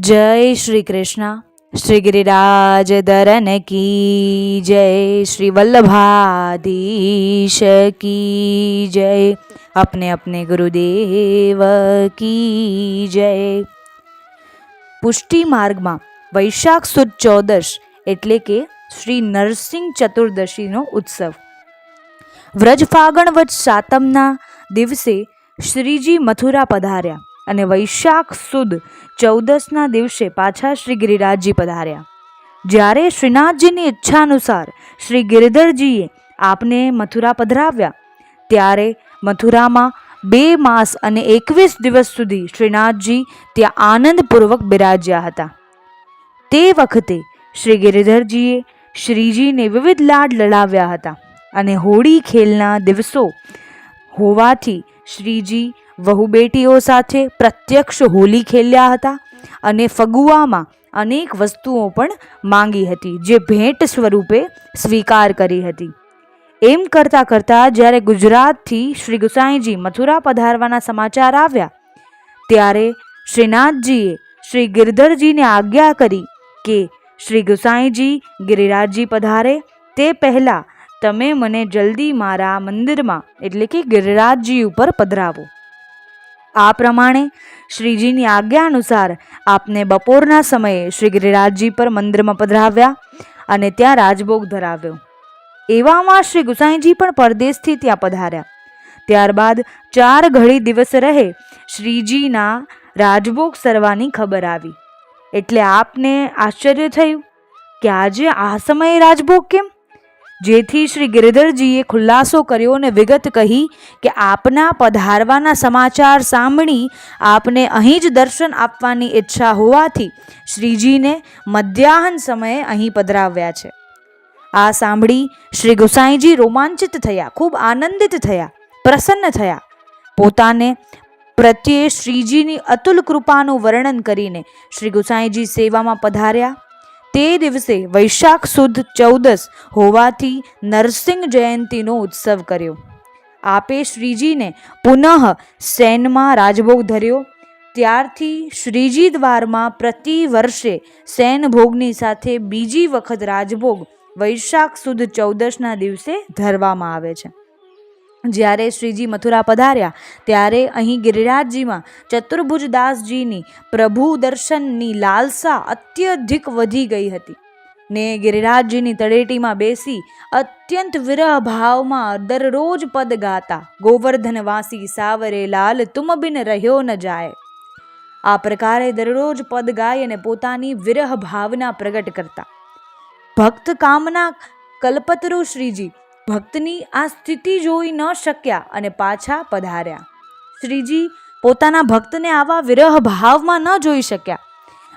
જય શ્રી કૃષ્ણ. શ્રી ગિરિરાજ દરન કી જય, શ્રી વલ્લભાધીશ કી જય, અપને અપને ગુરુદેવ કી જય. પુષ્ટિ માર્ગમાં વૈશાખ સુદ ચૌદશ એટલે કે શ્રી નરસિંહ ચતુર્દશીનો ઉત્સવ. વ્રજ ફાગણ વચ સાતમના દિવસે શ્રીજી મથુરા પધાર્યા. અને વૈશાખ સુદ ચૌદસના દિવસે પાછા શ્રી ગિરિરાજજી પધાર્યા. જ્યારે શ્રીનાથજીની ઈચ્છા અનુસાર શ્રી ગિરિધરજીએ આપને મથુરા પધરાવ્યા, ત્યારે મથુરામાં બે માસ અને એકવીસ દિવસ સુધી શ્રીનાથજી ત્યાં આનંદપૂર્વક બિરાજ્યા હતા. તે વખતે શ્રી ગિરિધરજીએ શ્રીજીને વિવિધ લાડ લડાવ્યા હતા અને હોળી ખેલના દિવસો હોવાથી શ્રીજી વહુ બેટીઓ સાથે પ્રત્યક્ષ હોલી ખેલ્યા હતા અને ફગુઆમાં અનેક વસ્તુઓ પણ માંગી હતી, જે ભેટ સ્વરૂપે સ્વીકાર કરી હતી. એમ કરતાં કરતાં જ્યારે ગુજરાતથી શ્રી ગુસાઈજી મથુરા પધારવાના સમાચાર આવ્યા, ત્યારે શ્રીનાથજીએ શ્રી ગિરધરજીને આજ્ઞા કરી કે શ્રી ગુસાઈજી ગિરિરાજજી પધારે. તે પહેલાં તમે મને જલ્દી મારા મંદિરમાં, એટલે કે ગિરિરાજજી ઉપર પધરાવો. આ પ્રમાણે શ્રીજીની આજ્ઞા અનુસાર આપને બપોરના સમયે શ્રી ગિરિરાજજી પર મંદિરમાં પધરાવ્યા અને ત્યાં રાજભોગ ધરાવ્યો. એવામાં શ્રી ગુસાઈજી પણ પરદેશથી ત્યાં પધાર્યા. ત્યારબાદ ચાર ઘડી દિવસ રહે શ્રીજીના રાજભોગ સરવાની ખબર આવી. એટલે આપને આશ્ચર્ય થયું કે આજે આ સમયે રાજભોગ કેમ? જેથી શ્રી ગિરિધરજીએ ખુલાસો કર્યો અને વિગત કહી કે આપના પધારવાના સમાચાર સાંભળી આપને અહીં જ દર્શન આપવાની ઈચ્છા હોવાથી શ્રીજીને મધ્યાહન સમયે અહીં પધરાવ્યા છે. આ સાંભળી શ્રી ગુસાઈજી રોમાંચિત થયા, ખૂબ આનંદિત થયા, પ્રસન્ન થયા. પોતાને પ્રત્યે શ્રીજીની અતુલ કૃપાનું વર્ણન કરીને શ્રી ગુસાઈજી સેવામાં પધાર્યા. તે દિવસે વૈશાખ સુદ ચૌદસ હોવાથી નરસિંહ જયંતીનો ઉત્સવ કર્યો. આપે શ્રીજીને પુનઃ સેનમાં રાજભોગ ધર્યો. ત્યારથી શ્રીજી દ્વારમાં પ્રતિ વર્ષે સૈન ભોગની સાથે બીજી વખત રાજભોગ વૈશાખ સુદ ચૌદશના દિવસે ધરવામાં આવે છે. જ્યારે શ્રીજી મથુરા પધાર્યા, ત્યારે અહીં ગિરિરાજજીમાં ચતુર્ભુજદાસજીની પ્રભુ દર્શનની લાલસા અત્યધિક વધી ગઈ હતી. ને ગિરિરાજજીની તળેટીમાં બેસી અત્યંત વિરહ ભાવમાં દરરોજ પદ ગાતા, ગોવર્ધનવાસી સાવરે લાલ તુમ બિન રહ્યો ન જાય. આ પ્રકારે દરરોજ પદ ગાય અને પોતાની વિરહ ભાવના પ્રગટ કરતા. ભક્ત કામના કલ્પતરુ શ્રીજી ભક્તની આ સ્થિતિ જોઈ ન શક્યા અને પાછા પધાર્યા. શ્રીજી પોતાના ભક્તને આવા વિરહ ભાવમાં ન જોઈ શક્યા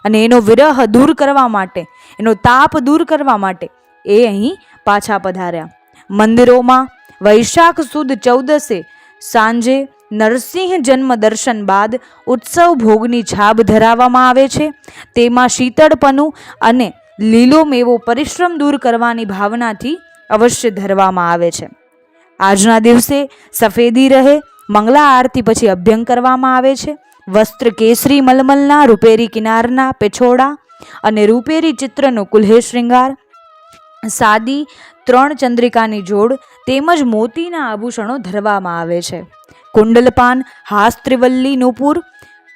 અને એનો વિરહ દૂર કરવા માટે, એનો તાપ દૂર કરવા માટે એ અહીં પાછા પધાર્યા. મંદિરોમાં વૈશાખ સુદ ચૌદસે સાંજે નરસિંહ જન્મ દર્શન બાદ ઉત્સવ ભોગની છાબ ધરાવવામાં આવે છે. તેમાં શીતળપનું અને લીલો મેવો પરિશ્રમ દૂર કરવાની ભાવનાથી અવશ્ય ધરવામાં આવે છે. આજના દિવસે સફેદી રહે, મંગલા આરતી પછી અભ્યંગ કરવામાં આવે છે. વસ્ત્ર કેસરી મલમલના, રૂપેરી કિનારના પેછોડા અને રૂપેરી ચિત્રનો કુલ્હે શ્રૃંગાર સાદી ત્રણ ચંદ્રિકાની જોડ તેમજ મોતીના આભૂષણો ધરવામાં આવે છે. કુંડલપાન હાસ ત્રિવલ્લી નુપુર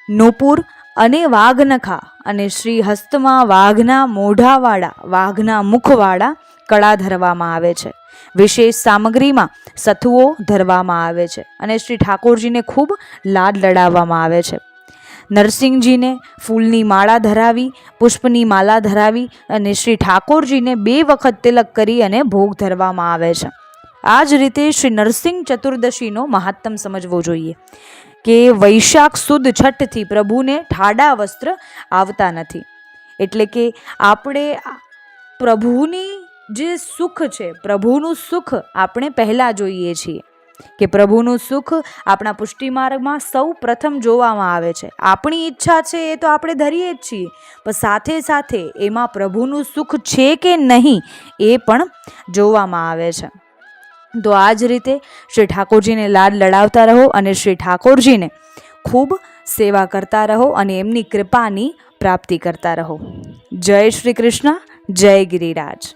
નુપુર અને વાઘનખા અને શ્રી હસ્તમાં વાઘના મોઢાવાળા, વાઘના મુખવાળા કળા ધરવામાં આવે છે. વિશેષ સામગ્રીમાં સથુઓ ધરવામાં આવે છે અને શ્રી ઠાકોરજીને ખૂબ લાડ લડાવવામાં આવે છે. નરસિંહજીને ફૂલની માળા ધરાવી, પુષ્પની માલા ધરાવી અને શ્રી ઠાકોરજીને બે વખત તિલક કરી અને ભોગ ધરવામાં આવે છે. આ જ રીતે શ્રી નરસિંહ ચતુર્દશીનો મહાત્મ સમજવો જોઈએ કે વૈશાખ સુદ છઠથી પ્રભુને ઠાડા વસ્ત્ર આવતા નથી. એટલે કે આપણે પ્રભુની જે સુખ છે, પ્રભુનું સુખ આપણે પહેલાં જોઈએ છીએ. કે પ્રભુનું સુખ આપણા પુષ્ટિ માર્ગમાં સૌ પ્રથમ જોવામાં આવે છે. આપણી ઈચ્છા છે એ તો આપણે ધરીએ જ છીએ. પણ સાથે સાથે એમાં પ્રભુનું સુખ છે કે નહીં એ પણ જોવામાં આવે છે. તો આ જ રીતે શ્રી ઠાકોરજીને લાડ લડાવતા રહો અને શ્રી ઠાકોરજીને ખૂબ સેવા કરતા રહો અને એમની કૃપાની પ્રાપ્તિ કરતા રહો. જય શ્રી કૃષ્ણ, જય ગિરિરાજ.